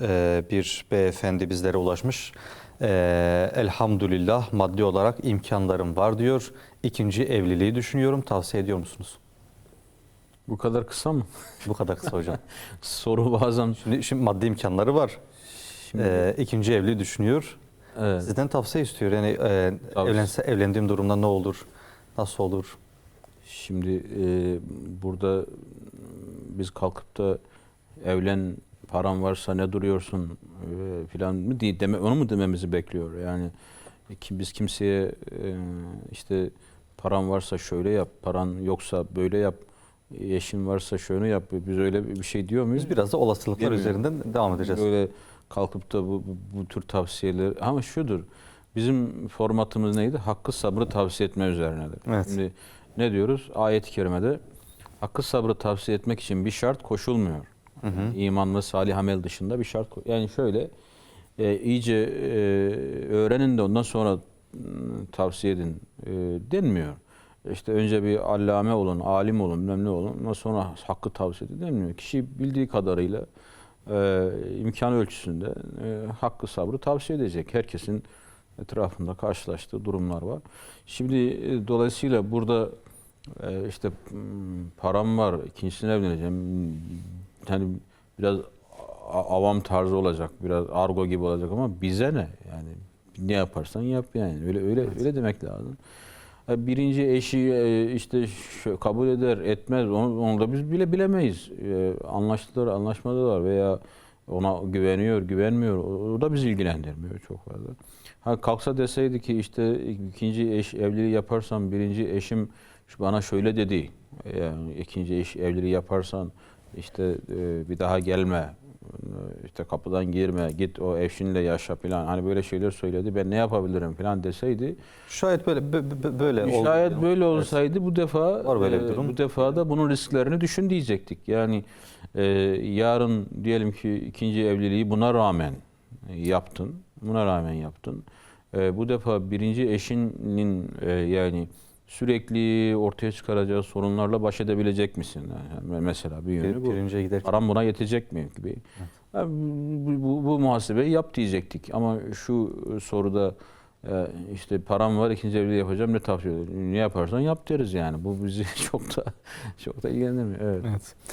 Ee, bir beyefendi bizlere ulaşmış. Ee, elhamdülillah maddi olarak imkanlarım var diyor. İkinci evliliği düşünüyorum. Tavsiye ediyor musunuz? Bu kadar kısa mı? Bu kadar kısa hocam. Soru bazen Şimdi, şimdi maddi imkanları var. Şimdi- Ee, ikinci evliliği düşünüyor. evet, Sizden tavsiye istiyor. Yani e, evlense evlendiğim durumda ne olur? Nasıl olur? şimdi e, burada biz kalkıp da evlen paran varsa ne duruyorsun e, filan mı diye deme onu mu dememizi bekliyor yani ki biz kimseye e, işte paran varsa şöyle yap paran yoksa böyle yap eşin varsa şöyle yap biz öyle bir şey diyor muyuz? Biz biraz da olasılıklar Bilmiyorum. üzerinden devam edeceğiz. Böyle kalkıp da bu, bu, bu tür tavsiyeler ama şudur bizim formatımız neydi? Hakkı sabrı tavsiye etme üzerinedir. Evet. Şimdi ne diyoruz? Ayet-i kerimede hakkı sabrı tavsiye etmek için bir şart koşulmuyor. Hı hı. İman ve salih amel dışında bir şart ko- yani şöyle e, iyice e, öğrenin de ondan sonra m, tavsiye edin e, denmiyor. İşte önce bir allame olun, alim olun, bilmem ne olun. Ondan sonra hakkı tavsiye edin denmiyor. Kişi bildiği kadarıyla e, imkan ölçüsünde e, hakkı sabrı tavsiye edecek. Herkesin etrafında karşılaştığı durumlar var. Şimdi e, dolayısıyla burada e, işte param var, ikincisine evleneceğim. Yani biraz avam tarzı olacak, biraz argo gibi olacak ama bize ne? Yani ne yaparsan yap yani. Öyle öyle öyle demek lazım. Birinci eşi e, işte kabul eder, etmez. Onu, onu da biz bile bilemeyiz. E, Anlaştılar, anlaşmadılar veya ona güveniyor, güvenmiyor. O, da bizi ilgilendirmiyor çok fazla. Ha kalksa deseydi ki işte ikinci eş evliliği yaparsam birinci eşim bana şöyle dedi. Yani ikinci eş evliliği yaparsan işte e, bir daha gelme. işte kapıdan girme, git o eşinle yaşa falan. Hani böyle şeyler söyledi. Ben ne yapabilirim falan deseydi. Şayet böyle bö- bö- böyle oldu. Şayet böyle olsaydı bu defa Var böyle bir e, durum. bu defa da bunun risklerini düşün diyecektik. Yani e, yarın diyelim ki ikinci evliliği buna rağmen yaptın. Buna rağmen yaptın. E, bu defa birinci eşinin e, yani sürekli ortaya çıkaracağı sorunlarla baş edebilecek misin? Yani mesela bir yönü bu. Giderken. Param buna yetecek mi gibi. Ha, Bu, bu, bu muhasebeyi yap diyecektik ama şu soruda e, işte param var ikinci evliliği yapacağım ne tavsiye ederim? Ne yaparsan yap deriz yani. Bu bizi çok da çok da ilgilendirmiyor. Evet. Evet.